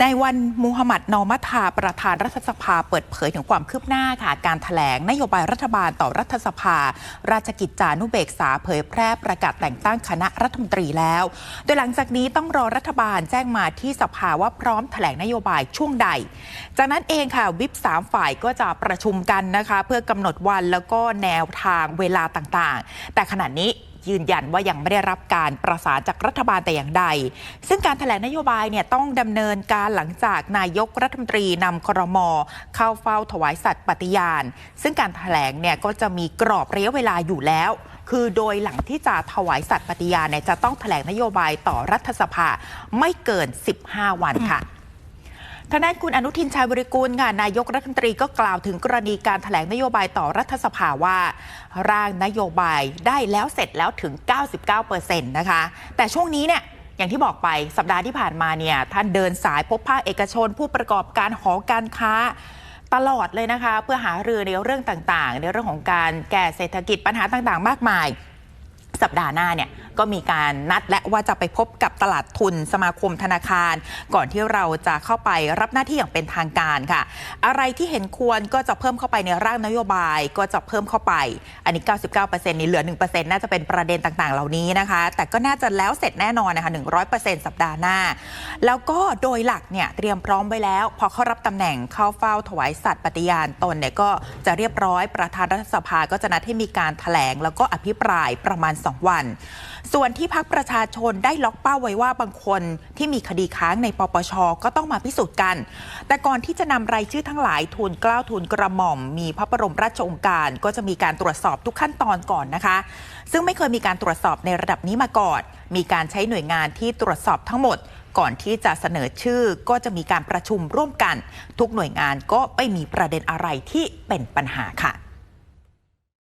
ในวันมูฮัมหมัดนอมัทาประธานรัฐสภาเปิดเผยถึงความคืบหน้าค่ะ การถแถลงนโยบายรัฐบาลต่อรัฐสภา ราชกิจจานุเบกษาเผยแพร่ประกาศแต่งตั้งคณะรัฐมนตรีแล้ว โดยหลังจากนี้ต้องรอรัฐบาลแจ้งมาที่สภาว่าพร้อมถแถลงนโยบายช่วงใด จากนั้นเองค่ะวิปสามฝ่ายก็จะประชุมกันนะคะ เพื่อกำหนดวันแล้วก็แนวทางเวลาต่างๆ แต่ขณะนี้ ยืนยันว่ายังไม่ได้รับการประสานจากรัฐบาลแต่อย่างใด ซึ่งการถแถลงนโยบายเนี่ยต้องดำเนินการหลังจากนายกรัฐมนตรีนำครม เข้าเฝ้าถวายสัตย์ปฏิญาณ ซึ่งการถแถลงเนี่ยก็จะมีกรอบระยะเวลาอยู่แล้ว คือโดยหลังที่จะถวายสัตย์ปฏิญาณเนี่ยจะต้องถแถลงนโยบายต่อรัฐสภาไม่เกิน 15 วันค่ะ ทางด้านคุณอนุทินชาญวิริกูลค่ะนายกรัฐมนตรีก็กล่าวถึงกรณีการถแถลงนโยบายต่อรัฐสภาว่า ร่างนโยบายได้แล้วเสร็จแล้วถึง 99%นะคะ แต่ช่วงนี้เนี่ยอย่างที่บอกไปสัปดาห์ที่ผ่านมาเนี่ยท่านเดินสายพบภาคเอกชน ผู้ประกอบการหอการค้าตลอดเลยนะคะ เพื่อหารือในเรื่องต่างๆ ในเรื่องของการแก้เศรษฐกิจปัญหาต่างๆ มากมาย สัปดาห์หน้าเนี่ยก็มีการนัดและว่าจะไปพบกับตลาดทุนสมาคมธนาคาร ก่อนที่เราจะเข้าไปรับหน้าที่อย่างเป็นทางการค่ะ อะไรที่เห็นควรก็จะเพิ่มเข้าไปในร่างนโยบายก็จะเพิ่มเข้าไป อันนี้ 99%นี่เหลือ 1%น่าจะเป็นประเด็นต่างๆ เหล่านี้นะคะ แต่ก็น่าจะแล้วเสร็จแน่นอนนะคะ100%สัปดาห์หน้า แล้วก็โดยหลักเนี่ยเตรียมพร้อมไว้แล้ว พอเข้ารับตำแหน่งเข้าเฝ้าถวายสัตย์ปฏิญาณตนเนี่ยก็จะเรียบร้อยประธานรัฐสภาก็จะนัดให้มีการถแถลง แล้วก็อภิปรายประมาณ2วัน ส่วนที่พักประชาชนได้ล็อกเป้าไว้ว่าบางคนที่มีคดีค้างในปปชก็ต้องมาพิสูจน์กัน แต่ก่อนที่จะนำรายชื่อทั้งหลายทูลกล้าวทูลกระหม่อม มีพระบรมราชโองการ ก็จะมีการตรวจสอบทุกขั้นตอนก่อนนะคะ ซึ่งไม่เคยมีการตรวจสอบในระดับนี้มาก่อน มีการใช้หน่วยงานที่ตรวจสอบทั้งหมดก่อนที่จะเสนอชื่อก็จะมีการประชุมร่วมกัน ทุกหน่วยงานก็ไม่มีประเด็นอะไรที่เป็นปัญหาค่ะ